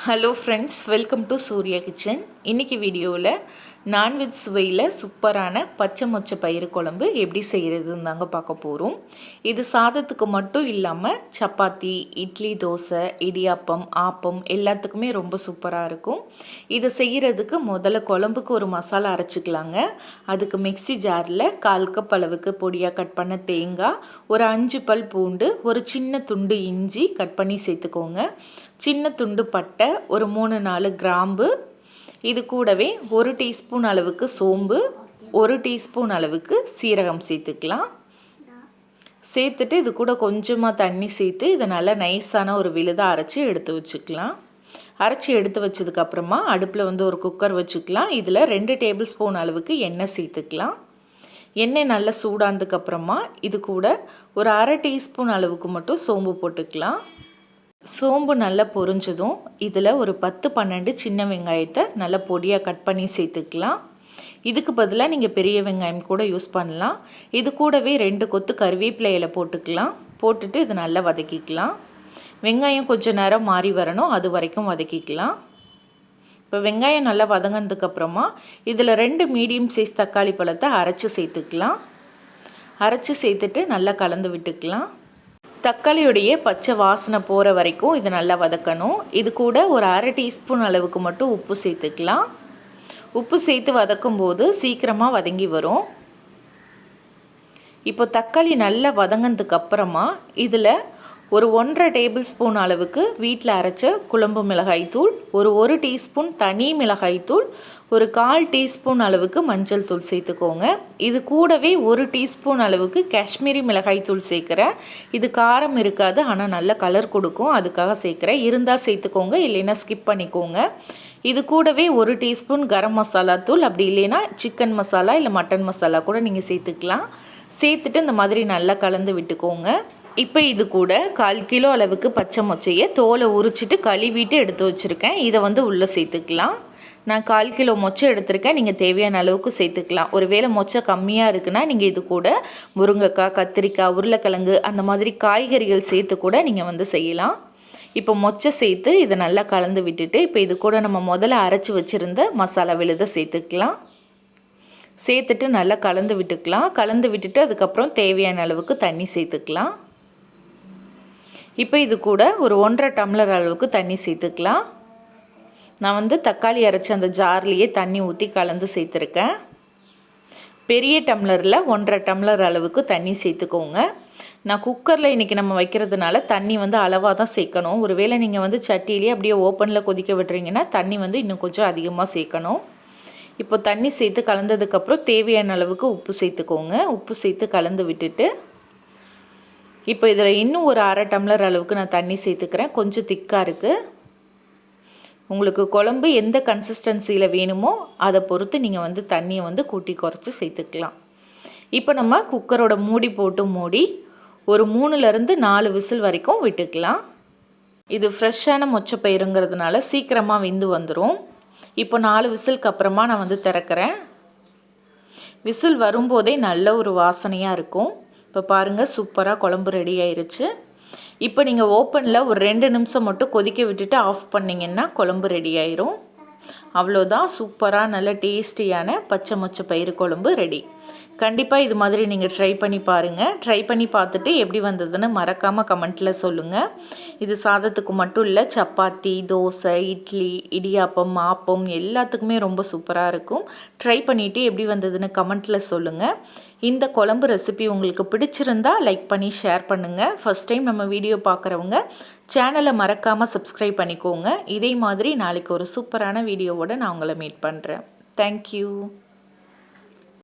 hello friends welcome to Surya kitchen இன்றைக்கி வீடியோவில் non veg சுவையில் சூப்பரான பச்சை மொச்சை பயிறு குழம்பு எப்படி செய்கிறதுன்னு தாங்க பார்க்க போகிறோம் இது சாதத்துக்கு மட்டும் இல்லாமல் சப்பாத்தி இட்லி தோசை இடியாப்பம் ஆப்பம் எல்லாத்துக்குமே ரொம்ப சூப்பராக இருக்கும். இதை செய்கிறதுக்கு முதல்ல குழம்புக்கு ஒரு மசாலா அரைச்சிக்கலாங்க. அதுக்கு மிக்சி ஜாரில் கால் கப் அளவுக்கு பொடியாக கட் பண்ண தேங்காய் ஒரு அஞ்சு பல் பூண்டு ஒரு சின்ன துண்டு இஞ்சி கட் பண்ணி சேர்த்துக்கோங்க. சின்ன துண்டு பட்டை ஒரு மூணு நாலு கிராம்பு இது கூடவே ஒரு டீஸ்பூன் அளவுக்கு சோம்பு ஒரு டீஸ்பூன் அளவுக்கு சீரகம் சேர்த்துக்கலாம். சேர்த்துட்டு இது கூட கொஞ்சமாக தண்ணி சேர்த்து இதை நல்லா நைஸான ஒரு விழுதாக அரைச்சி எடுத்து வச்சுக்கலாம். அரைச்சி எடுத்து வச்சதுக்கப்புறமா அடுப்பில் வந்து ஒரு குக்கர் வச்சுக்கலாம். இதில் ரெண்டு டேபிள் ஸ்பூன் அளவுக்கு எண்ணெய் சேர்த்துக்கலாம். எண்ணெய் நல்லா சூடானதுக்கப்புறமா இது கூட ஒரு அரை டீஸ்பூன் அளவுக்கு மட்டும் சோம்பு போட்டுக்கலாம். சோம்பு நல்லா பொரிஞ்சதும் இதில் ஒரு பத்து பன்னெண்டு சின்ன வெங்காயத்தை நல்லா பொடியாக கட் பண்ணி சேர்த்துக்கலாம். இதுக்கு பதிலாக நீங்கள் பெரிய வெங்காயம் கூட யூஸ் பண்ணலாம். இது கூடவே ரெண்டு கொத்து கருவேப்பிலையில் போட்டுக்கலாம். போட்டுட்டு இதை நல்லா வதக்கிக்கலாம். வெங்காயம் கொஞ்சம் நேரம் மாறி வரணும். அது வரைக்கும் வதக்கிக்கலாம். இப்போ வெங்காயம் நல்லா வதங்கினதுக்கப்புறமா இதில் ரெண்டு மீடியம் சைஸ் தக்காளி பழத்தை அரைச்சி சேர்த்துக்கலாம். அரைச்சி சேர்த்துட்டு நல்லா கலந்து விட்டுக்கலாம். தக்காளியுடைய பச்சை வாசனை போகிற வரைக்கும் இதை நல்லா வதக்கணும். இது கூட ஒரு அரை டீஸ்பூன் அளவுக்கு மட்டும் உப்பு சேர்த்துக்கலாம். உப்பு சேர்த்து வதக்கும் போது சீக்கிரமாக வதங்கி வரும். இப்போ தக்காளி நல்லா வதங்கினதுக்கு அப்புறமா இதில் ஒரு ஒன்றரை டேபிள் ஸ்பூன் அளவுக்கு வீட்டில் அரைச்ச குழம்பு மிளகாய் தூள் ஒரு ஒரு டீஸ்பூன் தனி மிளகாய் தூள் ஒரு கால் டீஸ்பூன் அளவுக்கு மஞ்சள் தூள் சேர்த்துக்கோங்க. இது கூடவே ஒரு டீஸ்பூன் அளவுக்கு காஷ்மீரி மிளகாய் தூள் சேர்க்குறேன். இது காரம் இருக்காது ஆனால் நல்ல கலர் கொடுக்கும். அதுக்காக சேர்க்குறேன். இருந்தால் சேர்த்துக்கோங்க இல்லைன்னா ஸ்கிப் பண்ணிக்கோங்க. இது கூடவே ஒரு டீஸ்பூன் கரம் மசாலா தூள். அப்படி இல்லைன்னா சிக்கன் மசாலா இல்லை மட்டன் மசாலா கூட நீங்கள் சேர்த்துக்கலாம். சேர்த்துட்டு இந்த மாதிரி நல்லா கலந்து விட்டுக்கோங்க. இப்போ இது கூட கால் கிலோ அளவுக்கு பச்சை மொச்சையை தோலை உரிச்சிட்டு கழுவிட்டு எடுத்து வச்சுருக்கேன். இதை வந்து உள்ளே சேர்த்துக்கலாம். நான் கால் கிலோ மொச்சை எடுத்திருக்கேன். நீங்கள் தேவையான அளவுக்கு சேர்த்துக்கலாம். ஒரு வேளை மொச்சை கம்மியாக இருக்குன்னா நீங்கள் இது கூட முருங்கைக்காய் கத்திரிக்காய் உருளைக்கிழங்கு அந்த மாதிரி காய்கறிகள் சேர்த்து கூட நீங்கள் வந்து செய்யலாம். இப்போ மொச்சை சேர்த்து இதை நல்லா கலந்து விட்டுட்டு இப்போ இது கூட நம்ம முதல்ல அரைச்சி வச்சுருந்த மசாலா விழுதை சேர்த்துக்கலாம். சேர்த்துட்டு நல்லா கலந்து விட்டுக்கலாம். கலந்து விட்டுட்டு அதுக்கப்புறம் தேவையான அளவுக்கு தண்ணி சேர்த்துக்கலாம். இப்போ இது கூட ஒரு ஒன்றரை டம்ளர் அளவுக்கு தண்ணி சேர்த்துக்கலாம். நான் வந்து தக்காளி அரைச்சி அந்த ஜார்லேயே தண்ணி ஊற்றி கலந்து சேர்த்துருக்கேன். பெரிய டம்ளரில் ஒன்றரை டம்ளர் அளவுக்கு தண்ணி சேர்த்துக்கோங்க. நான் குக்கரில் இன்றைக்கி நம்ம வைக்கிறதுனால தண்ணி வந்து அளவாக தான் சேர்க்கணும். ஒருவேளை நீங்கள் வந்து சட்டியிலேயே அப்படியே ஓப்பனில் கொதிக்க விட்டுறீங்கன்னா தண்ணி வந்து இன்னும் கொஞ்சம் அதிகமாக சேர்க்கணும். இப்போ தண்ணி சேர்த்து கலந்ததுக்கப்புறம் தேவையான அளவுக்கு உப்பு சேர்த்துக்கோங்க. உப்பு சேர்த்து கலந்து விட்டுட்டு இப்போ இதில் இன்னும் ஒரு அரை டம்ளர் அளவுக்கு நான் தண்ணி சேர்த்துக்கிறேன். கொஞ்சம் திக்காக இருக்குது உங்களுக்கு குழம்பு எந்த கன்சிஸ்டன்சியில் வேணுமோ அதை பொறுத்து நீங்கள் வந்து தண்ணியை வந்து கூட்டி குறைச்சி சேர்த்துக்கலாம். இப்போ நம்ம குக்கரோட மூடி போட்டு மூடி ஒரு மூணுலேருந்து நாலு விசில் வரைக்கும் விட்டுக்கலாம். இது ஃப்ரெஷ்ஷான மொச்சப்பயிருங்கிறதுனால சீக்கிரமாக வெந்து வந்துடும் இப்போ நாலு விசிலுக்கு அப்புறமா நான் வந்து திறக்கிறேன். விசில் வரும்போதே நல்ல ஒரு வாசனையாக இருக்கும். இப்போ பாருங்கள் சூப்பராக குழம்பு ரெடி ஆயிருச்சு. இப்போ நீங்கள் ஓப்பனில் ஒரு ரெண்டு நிமிஷம் மட்டும் கொதிக்க விட்டுட்டு ஆஃப் பண்ணிங்கன்னா குழம்பு ரெடி ஆயிரும். அவ்வளோதான் சூப்பராக நல்ல டேஸ்டியான பச்சை மொச்சை பயிறு குழம்பு ரெடி கண்டிப்பாக இது மாதிரி நீங்கள் ட்ரை பண்ணி பாருங்கள் ட்ரை பண்ணி பார்த்துட்டு எப்படி வந்ததுன்னு மறக்காமல் கமெண்ட்டில் சொல்லுங்கள் இது சாதத்துக்கு மட்டும் இல்லை சப்பாத்தி தோசை இட்லி இடியாப்பம் ஆப்பம் எல்லாத்துக்குமே ரொம்ப சூப்பராக இருக்கும். ட்ரை பண்ணிவிட்டு எப்படி வந்ததுன்னு கமெண்ட்டில் சொல்லுங்கள் இந்த குழம்பு ரெசிபி உங்களுக்கு பிடிச்சிருந்தா லைக் பண்ணி ஷேர் பண்ணுங்கள் ஃபஸ்ட் டைம் நம்ம வீடியோ பார்க்குறவங்க சேனலை மறக்காமல் சப்ஸ்கிரைப் பண்ணிக்கோங்க. இதே மாதிரி நாளைக்கு ஒரு சூப்பரான வீடியோவோடு நான் உங்களை மீட் பண்ணுறேன் தேங்க்யூ